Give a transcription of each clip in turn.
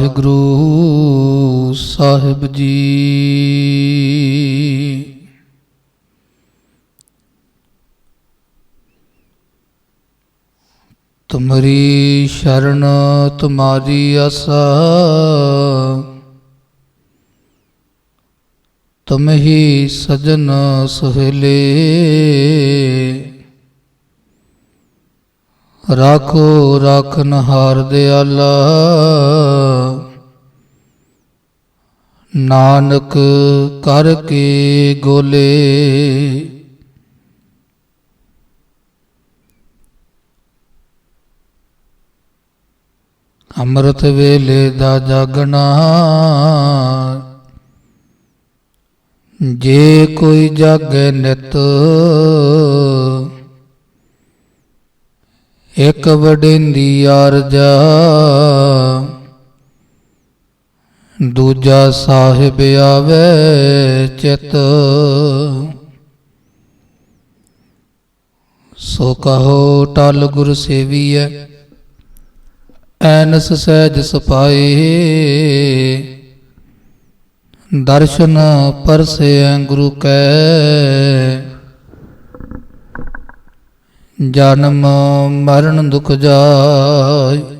ਵਾਹਿਗੁਰੂ ਸਾਹਿਬ ਜੀ। ਤੁਮਰੀ ਸ਼ਰਨ, ਤੁਮਾਰੀ ਆਸਾ ਤੁਮ ਹੀ ਸਜਨ ਸੁਹੇਲੇ। ਰਾਖੋ ਰਾਖਨ ਹਾਰ ਦਿਆਲਾ ਨਾਨਕ ਕਰ ਕੇ ਗੋਲੇ। ਅੰਮ੍ਰਿਤ ਵੇਲੇ ਦਾ ਜਾਗਣਾ। ਜੇ ਕੋਈ ਜਾਗੇ ਨਿਤ, ਇਕ ਵਡਿੰਦੀ ਆਰਜਾ। ਦੂਜਾ ਸਾਹਿਬ ਆਵੇ ਚਿਤ। ਸੋ ਕਹੋ ਟਲ ਗੁਰ ਸੇਵੀਐ, ਐਨਸ ਸਹਿਜ ਸਪਾਏ। ਦਰਸ਼ਨ ਪਰਸੇ ਗੁਰੂ ਕੈ। ਜਨਮ ਮਰਨ ਦੁਖ ਜਾਇ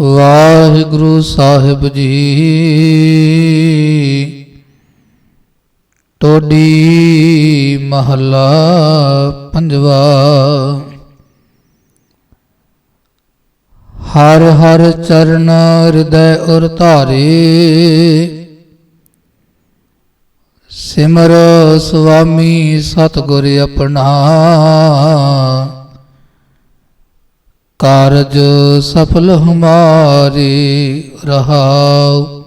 ਵਾਹਿਗੁਰੂ ਸਾਹਿਬ ਜੀ। ਟੋਡੀ ਮਹੱਲਾ ਪੰਜਵਾ। ਹਰ ਹਰ ਚਰਨ ਹਿਰਦੈ ਉਰ ਧਾਰੇ। ਸਿਮਰ ਸੁਆਮੀ ਸਤਿਗੁਰ ਆਪਣਾ। ਕਾਰਜ ਸਫਲ ਹਮਾਰੇ ਰਹਾਉ।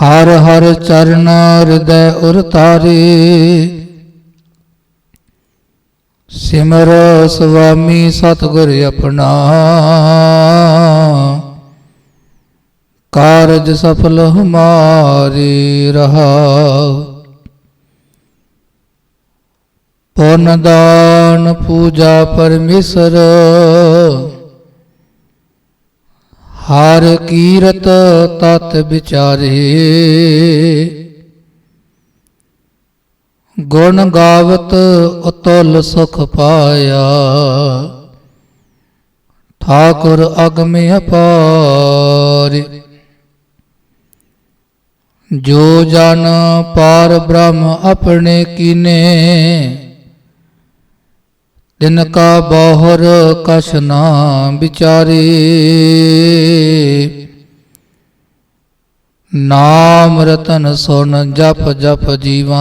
ਹਰ ਹਰ ਚਰਨ ਹਿਰਦੈ ਉਰ ਤਾਰੇ। ਸਿਮਰ ਸੁਆਮੀ ਸਤਿਗੁਰ ਆਪਣਾ। ਕਾਰਜ ਸਫਲ ਹਮਾਰੇ ਰਹਾ ਪੁੰਨ ਦਾਨ ਪੂਜਾ ਪਰਮੇਸ਼ਰ? ਹਰ ਕੀਰਤ ਤਤ ਵਿਚਾਰੇ। ਗੁਣ ਗਾਵਤ ਉਤਲ ਸੁਖ ਪਾਇਆ। ਠਾਕੁਰ ਅਗਮੇ ਅਪਾਰ। ਜੋ ਜਨ ਪਾਰ ਬ੍ਰਹਮ ਆਪਣੇ ਕੀਨੇ ਦਿਨ ਕਾ ਬਹੁਰ ਕਛ ਨਾ ਵਿਚਾਰੇ, ਨਾਮ ਰਤਨ ਸੁਨ ਜਪ ਜਪ ਜੀਵਾ।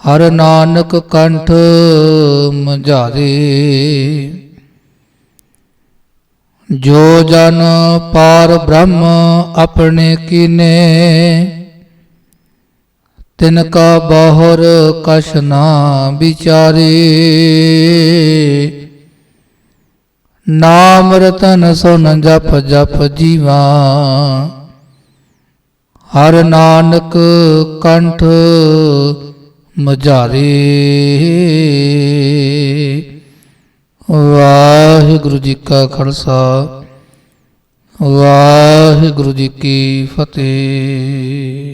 ਹਰ ਨਾਨਕ ਕੰਠ ਮਝਾਰੇ। ਜੋ ਜਨ ਪਾਰ ਬ੍ਰਹਮ ਆਪਣੇ ਕੀਨੇ ਤਿਨ ਕਾ ਬਹੁਰ ਕਛ ਨਾ ਵਿਚਾਰੇ। ਨਾਮ ਰਤਨ ਸੁਨ ਜਪ ਜਪ ਜੀਵਾ। ਹਰ ਨਾਨਕ ਕੰਠ ਮਜ਼ਾਰੇ ਵਾਹਿਗੁਰੂ ਜੀ ਕਾ ਖਾਲਸਾ, ਵਾਹਿਗੁਰੂ ਜੀ ਕੀ ਫਤਿਹ।